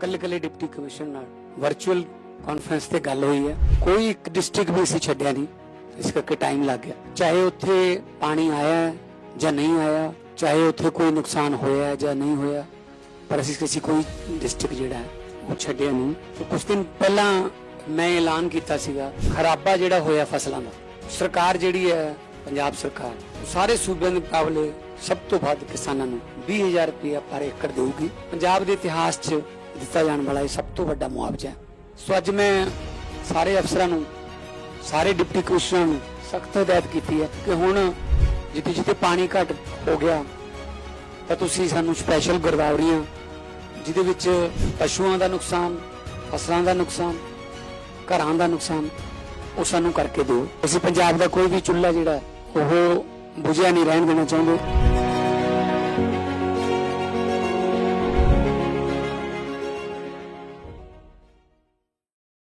ਕੱਲੇ ਕੱਲੇ deputy commissioner ਨਾਲ ਵਰਚੁਅਲ ਕਾਨਫਰੰਸ ਤੇ ਗੱਲ ਹੋਈ ਹੈ। ਕੋਈ ਇੱਕ ਡਿਸਟ੍ਰਿਕਟ ਵੀ ਅਸੀਂ ਛੱਡਿਆ ਨਹੀਂ। ਇਸ ਕਰਕੇ ਟਾਈਮ ਲੱਗ ਗਿਆ। ਚਾਹੇ ਉੱਥੇ ਪਾਣੀ ਆਇਆ ਜਾਂ ਨਹੀਂ ਆਇਆ, ਚਾਹੇ ਉੱਥੇ ਕੋਈ ਨੁਕਸਾਨ ਹੋਇਆ ਜਾਂ ਨਹੀਂ ਹੋਇਆ, ਪਰ ਅਸੀਂ ਕਿਸੇ ਕੋਈ ਡਿਸਟ੍ਰਿਕਟ ਜਿਹੜਾ ਹੈ ਉਹ ਛੱਡਿਆ ਨਹੀਂ। ਤੇ ਕੁਝ ਦਿਨ ਪਹਿਲਾਂ ਮੈਂ ਐਲਾਨ ਕੀਤਾ ਸੀਗਾ, ਖਰਾਬਾ ਜਿਹੜਾ ਹੋਇਆ ਫਸਲਾਂ ਦਾ। ਸਰਕਾਰ ਜਿਹੜੀ ਹੈ, ਪੰਜਾਬ ਸਰਕਾਰ ਸਾਰੇ ਸੂਬਿਆਂ ਦੇ ਮੁਕਾਬਲੇ ਸਭ ਤੋਂ ਵੱਧ ਕਿਸਾਨਾਂ ਨੂੰ 20000 ਰੁਪਏ ਪਰ ਏਕੜ ਦੇਊਗੀ। ਪੰਜਾਬ ਦੇ ਇਤਿਹਾਸ 'ਚ ਦਿੱਤਾ ਜਾਣ ਵਾਲਾ ਇਹ ਸਭ ਤੋਂ ਵੱਡਾ ਮੁਆਵਜ਼ਾ ਹੈ। ਸੋ ਅੱਜ ਮੈਂ ਸਾਰੇ ਅਫਸਰਾਂ ਨੂੰ, ਸਾਰੇ ਡਿਪਟੀ ਕਮਿਸ਼ਨਰਾਂ ਨੂੰ ਸਖਤ ਹਦਾਇਤ ਕੀਤੀ ਹੈ ਕਿ ਹੁਣ ਜਿੱਥੇ ਜਿੱਥੇ ਪਾਣੀ ਘਟ ਹੋ ਗਿਆ, ਤਾਂ ਤੁਸੀਂ ਸਾਨੂੰ ਸਪੈਸ਼ਲ ਗਰਦਾਵਰੀਆਂ ਜਿਹਦੇ ਵਿੱਚ ਪਸ਼ੂਆਂ ਦਾ ਨੁਕਸਾਨ, ਫਸਲਾਂ ਦਾ ਨੁਕਸਾਨ, ਘਰਾਂ ਦਾ ਨੁਕਸਾਨ, ਉਹ ਸਾਨੂੰ ਕਰਕੇ ਦਿਓ। ਅਸੀਂ ਪੰਜਾਬ ਦਾ ਕੋਈ ਵੀ ਚੁੱਲ੍ਹਾ ਜਿਹੜਾ, ਉਹ ਬੁਝਿਆ ਨਹੀਂ, ਰਹਿਣ ਦੇਣਾ ਚਾਹੁੰਦੇ।